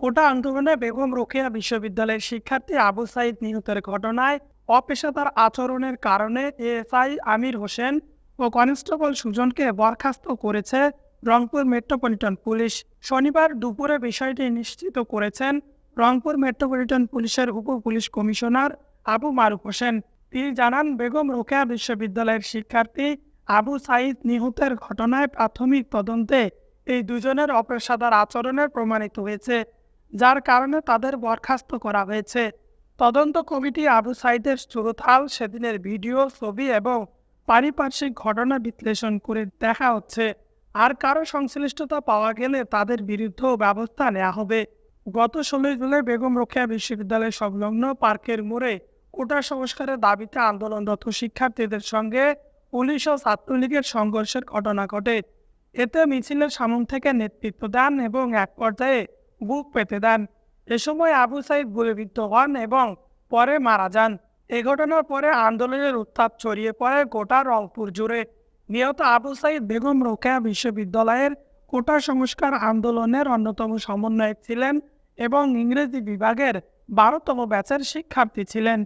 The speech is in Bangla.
কোটা আন্দোলনে বেগম রোকেয়া বিশ্ববিদ্যালয়ের শিক্ষার্থী আবু সাইদ নিহতের ঘটনায় অপেশাদার আচরণের কারণে এএসআই আমির হোসেন ও কনস্টেবল সুজনকে বরখাস্ত করেছে রংপুর মেট্রোপলিটন পুলিশ। শনিবার দুপুরে বিষয়টি নিশ্চিত করেছেন রংপুর মেট্রোপলিটন পুলিশের উপ পুলিশ কমিশনার আবু মারুফ হোসেন। তিনি জানান, বেগম রোকেয়া বিশ্ববিদ্যালয়ের শিক্ষার্থী আবু সাইদ নিহতের ঘটনায় প্রাথমিক তদন্তে এই দুজনের অপেশাদার আচরণের প্রমাণিত হয়েছে। যার কারণে তাদের বরখাস্ত করা হয়েছে। তদন্ত কমিটি আবু সাইদের সুরথাল সেদিনের ভিডিও, ছবি এবং পারিপার্শ্বিক ঘটনা বিশ্লেষণ করে দেখা হচ্ছে। আর কারও সংশ্লিষ্টতা পাওয়া গেলে তাদের বিরুদ্ধেও ব্যবস্থা নেওয়া হবে। গত ষোলোই জুলাই বেগম রোকেয়া বিশ্ববিদ্যালয় সংলগ্ন পার্কের মোড়ে কোটা সংস্কারের দাবিতে আন্দোলনরত শিক্ষার্থীদের সঙ্গে পুলিশ ও ছাত্রলীগের সংঘর্ষের ঘটনা ঘটে। এতে মিছিলের সামন থেকে নেতৃত্ব দেন এবং এক পর্যায়ে বুক পেতে দেন। এ সময় আবু সাইদ গুলিবিদ্ধ হন এবং পরে মারা যান। এ ঘটনার পরে আন্দোলনের উত্তাপ ছড়িয়ে পড়ে গোটা রংপুর জুড়ে। নিহত আবু সাইদ বেগম রোকেয়া বিশ্ববিদ্যালয়ের কোটা সংস্কার আন্দোলনের অন্যতম সমন্বয়ক ছিলেন এবং ইংরেজি বিভাগের বারোতম ব্যাচের শিক্ষার্থী ছিলেন।